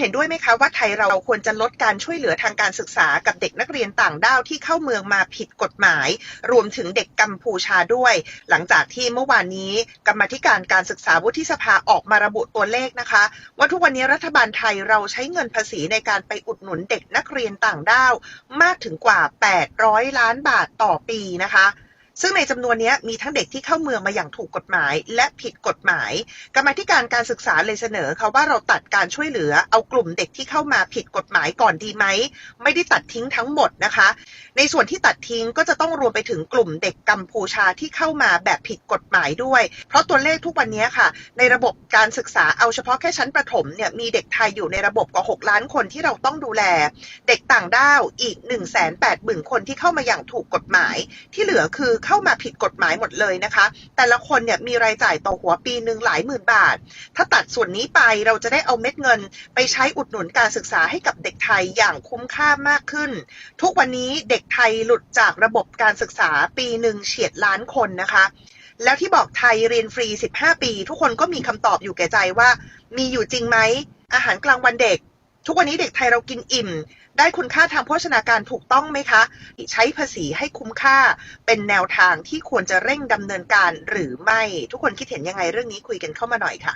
เห็นด้วยไหมคะว่าไทยเราควรจะลดการช่วยเหลือทางการศึกษากับเด็กนักเรียนต่างด้าวที่เข้าเมืองมาผิดกฎหมาย รวมถึงเด็กกัมพูชาด้วย หลังจากที่เมื่อวานนี้กรรมธิการการศึกษาวุฒิสภาออกมาระบุตัวเลขนะคะ ว่าทุกวันนี้รัฐบาลไทยเราใช้เงินภาษีในการไปอุดหนุนเด็กนักเรียนต่างด้าว มากถึงกว่า 800 ล้านบาทต่อปีนะคะ ซึ่งในจำนวนนี้มีทั้งเด็กที่เข้าเมืองมาอย่างถูกกฎหมาย และผิดกฎหมาย กรรมธิการการศึกษาเลยเสนอค่ะว่าเราตัดการช่วยเหลือ เอากลุ่มเด็กที่เข้ามาผิดกฎหมายก่อนดีไหม ไม่ได้ตัดทิ้งทั้งหมดนะคะ ในส่วนที่ตัดทิ้งก็จะต้องรวมไปถึงกลุ่มเด็กกัมพูชาที่เข้ามาแบบผิดกฎหมายด้วย เพราะตัวเลขทุกวันนี้ค่ะ ในระบบการศึกษาเอาเฉพาะแค่ชั้นประถมเนี่ยมีเด็กไทยอยู่ในระบบกว่า 6 ล้านคนที่เราต้องดูแล เด็กต่างด้าวอีก 1 8 0 0 0 0คนที่เข้ามาอย่างถูกกฎหมาย ที่เหลือคือเข้ามาผิดกฎหมายหมดเลยนะคะ แต่ละคนเนี่ยมีรายจ่ายต่อหัวปีหนึ่งหลายหมื่นบาท ถ้าตัดส่วนนี้ไปเราจะได้เอาเม็ดเงิน ไปใช้อุดหนุนการศึกษาให้กับเด็กไทยอย่างคุ้มค่ามากขึ้น ทุกวันนี้เด็กไทยหลุดจากระบบการศึกษาปีหนึ่งเฉียดล้านคนนะคะ แล้วที่บอกไทยเรียนฟรี 15 ปี ทุกคนก็มีคำตอบอยู่แก่ใจว่า มีอยู่จริงไหมอาหารกลางวันเด็ก ทุกวันนี้เด็กไทยเรากินอิ่ม ได้คุณค่าทางโภชนาการถูกต้องไหมคะ ใช้ภาษีให้คุ้มค่าเป็นแนวทางที่ควรจะเร่งดำเนินการหรือไม่ ทุกคนคิดเห็นยังไงเรื่องนี้คุยกันเข้ามาหน่อยค่ะ